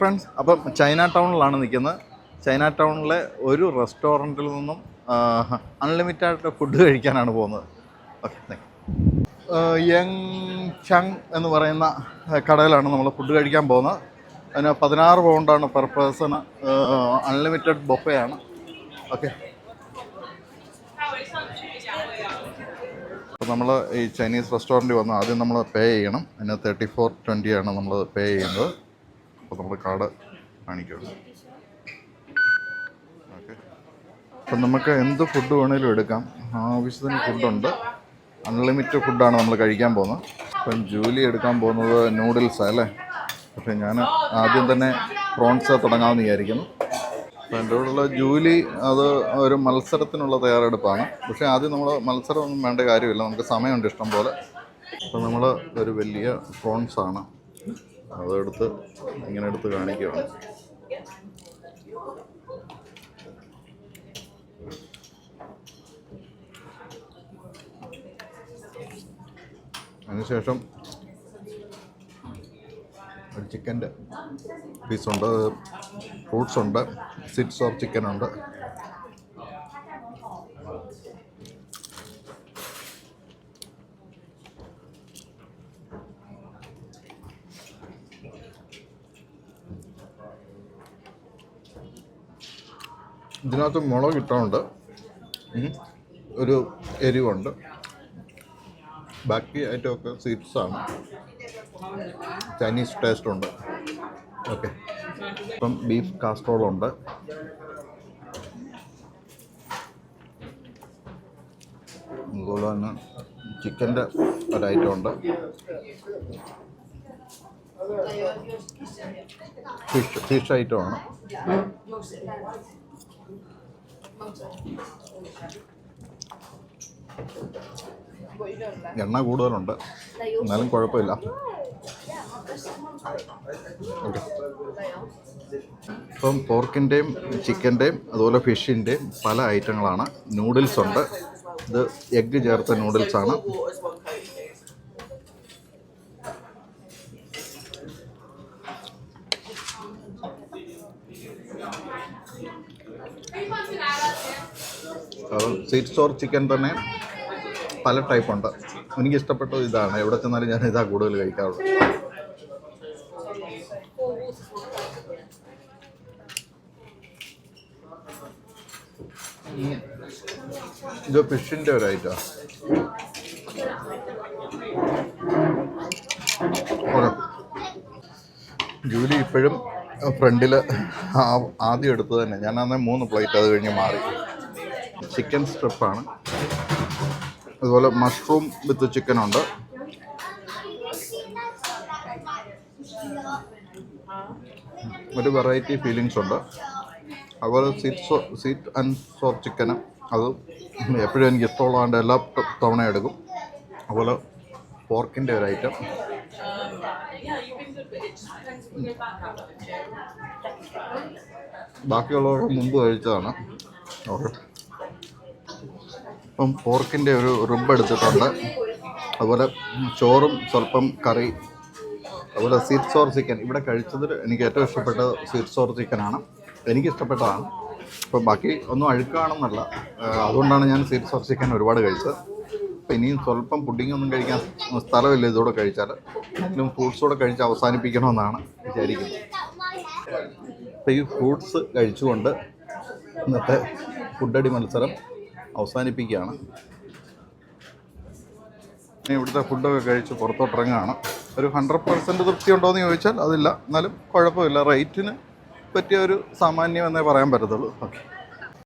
Friends അപ്പം China ടൗണിലാണ് നിൽക്കുന്നത്. China ടൗണിലെ ഒരു റെസ്റ്റോറന്റിൽ നിന്നും അൺലിമിറ്റഡ് ആയിട്ട് ഫുഡ് കഴിക്കാനാണ് പോകുന്നത്. ഓക്കെ യങ് ചങ് എന്ന് പറയുന്ന കടയിലാണ് നമ്മൾ ഫുഡ് കഴിക്കാൻ പോകുന്നത്. അതിന് പതിനാറ് പൗണ്ടാണ് പെർ പേഴ്സൺ അൺലിമിറ്റഡ് ബൊഫയാണ്. ഓക്കെ. അപ്പോൾ നമ്മൾ ഈ ചൈനീസ് റെസ്റ്റോറന്റിൽ വന്ന് ആദ്യം നമ്മൾ പേ ചെയ്യണം. അതിന് തേർട്ടി ഫോർ ട്വന്റിയാണ് നമ്മൾ പേ ചെയ്യുന്നത്. അപ്പോൾ നമ്മുടെ കാർഡ് കാണിക്കുകയാണ് ഓക്കെ. അപ്പം നമുക്ക് എന്ത് ഫുഡ് വേണേലും എടുക്കാം. ആവശ്യത്തിന് ഫുഡുണ്ട്. അൺലിമിറ്റഡ് ഫുഡാണ് നമ്മൾ കഴിക്കാൻ പോകുന്നത്. അപ്പം ജൂലി എടുക്കാൻ പോകുന്നത് നൂഡിൽസാണ് അല്ലേ? പക്ഷേ ഞാൻ ആദ്യം തന്നെ പ്രോൺസ് തുടങ്ങാമെന്ന് വിചാരിക്കുന്നു. അപ്പോൾ എന്റെ കൂടെയുള്ള ജൂലി അത് ഒരു മത്സരത്തിനുള്ള തയ്യാറെടുപ്പാണ്. പക്ഷേ ആദ്യം നമ്മൾ മത്സരമൊന്നും വേണ്ട കാര്യമില്ല. നമുക്ക് സമയമുണ്ട് ഇഷ്ടം പോലെ അപ്പം നമ്മൾ ഒരു വലിയ പ്രോൺസാണ്. അതെടുത്ത് ഇങ്ങനെ എടുത്ത് കാണിക്കുകയാണ് അതിനുശേഷം ഒരു ചിക്കന്റെ പീസുണ്ട് ഫ്രൂട്ട്സ് ഉണ്ട് സിറ്റ്സ് ഓഫ് ചിക്കൻ ഉണ്ട്. ഇതിനകത്ത് മുളക് ഇട്ടുണ്ട് ഒരു എരിവുണ്ട്. ബാക്കി ഐറ്റമൊക്കെ സ്വീറ്റ്സ് ആണ്. ചൈനീസ് ടേസ്റ്റ് ഉണ്ട്. ഓക്കെ. ഇപ്പം ബീഫ് കാസ്ട്രോളുണ്ട് അതുപോലെ തന്നെ ചിക്കന്റെ ഒരു ഐറ്റം ഉണ്ട്. ഫിഷ് ഫിഷ് ഐറ്റം ആണ്. എണ്ണ കൂടുതലുണ്ട്. എന്നാലും കുഴപ്പമില്ല. ഇപ്പം പോർക്കിന്റെയും ചിക്കന്റെയും അതുപോലെ ഫിഷിന്റെയും പല ഐറ്റങ്ങളാണ്. നൂഡിൽസ് ഉണ്ട്. ഇത് എഗ്ഗ് ചേർത്ത നൂഡിൽസ് ആണ് സ്വീറ്റ് സ്റ്റോർ ചിക്കൻ തന്നെ പല ടൈപ്പുണ്ട്. എനിക്ക് ഇഷ്ടപ്പെട്ടത് ഇതാണ്. എവിടെ ചെന്നാലും ഞാൻ ഇതാ കൂടുതൽ കഴിക്കാറുള്ളത് ഇത് ഫിഷിന്റെ ഒരു ഐറ്റം. ജൂലി ഇപ്പോഴും ഫ്രണ്ടിൽ ആദ്യം എടുത്തു തന്നെ. ഞാൻ മൂന്ന് പ്ലേറ്റ് അത് കഴിഞ്ഞ് മാറി. ചിക്കൻ സ്ട്രിപ്പാണ്. അതുപോലെ മഷ്റൂം വിത്ത് ചിക്കനുണ്ട് ഒരു വെറൈറ്റി ഫീലിങ്സ് ഉണ്ട്. അതുപോലെ സീറ്റ് സീറ്റ് ആൻഡ് സോർ ചിക്കന് അത് എപ്പോഴും എനിക്ക് ഇഷ്ടമുള്ളതുകൊണ്ട് എല്ലാ തവണ എടുക്കും. അതുപോലെ പോർക്കിന്റെ ഒരു ഐറ്റം ബാക്കിയുള്ളവർ മുമ്പ് കഴിച്ചതാണ്. ഓക്കെ. ഇപ്പം പോർക്കിന്റെ ഒരു റിബ് എടുത്തിട്ടുണ്ട്. അതുപോലെ ചോറും സ്വല്പം കറി അതുപോലെ സ്വീറ്റ് സോർ ചിക്കൻ ഇവിടെ കഴിച്ചതിൽ എനിക്ക് ഏറ്റവും ഇഷ്ടപ്പെട്ട സ്വീറ്റ് സോർ ചിക്കനാണ് എനിക്ക് ഇഷ്ടപ്പെട്ടതാണ് അപ്പോൾ ബാക്കി ഒന്നും അഴുക്കാണെന്നല്ല. അതുകൊണ്ടാണ് ഞാൻ സ്വീറ്റ് സോർ ചിക്കൻ ഒരുപാട് കഴിച്ചത്. അപ്പോൾ ഇനിയും സ്വല്പം പുഡിംഗ് ഒന്നും കഴിക്കാൻ സ്ഥലമില്ല ഇതുകൂടെ കഴിച്ചാൽ. എങ്കിലും ഫ്രൂട്ട്സ് കൂടെ കഴിച്ച് അവസാനിപ്പിക്കണമെന്നാണ് വിചാരിക്കുന്നത്. അപ്പോൾ ഈ ഫ്രൂട്ട്സ് കഴിച്ചുകൊണ്ട് ഇന്നത്തെ ഫുഡടി മത്സരം അവസാനിപ്പിക്കുകയാണ്. ഇവിടുത്തെ ഫുഡൊക്കെ കഴിച്ച് പുറത്തോട്ടിറങ്ങുകയാണ്. ഒരു ഹൺഡ്രഡ് പെർസെന്റ് തൃപ്തി ഉണ്ടോ എന്ന് ചോദിച്ചാൽ അതില്ല. എന്നാലും കുഴപ്പമില്ല. റേറ്റിന് പറ്റിയ ഒരു സാമാന്യം എന്നേ പറയാൻ പറ്റത്തുള്ളൂ. ഓക്കെ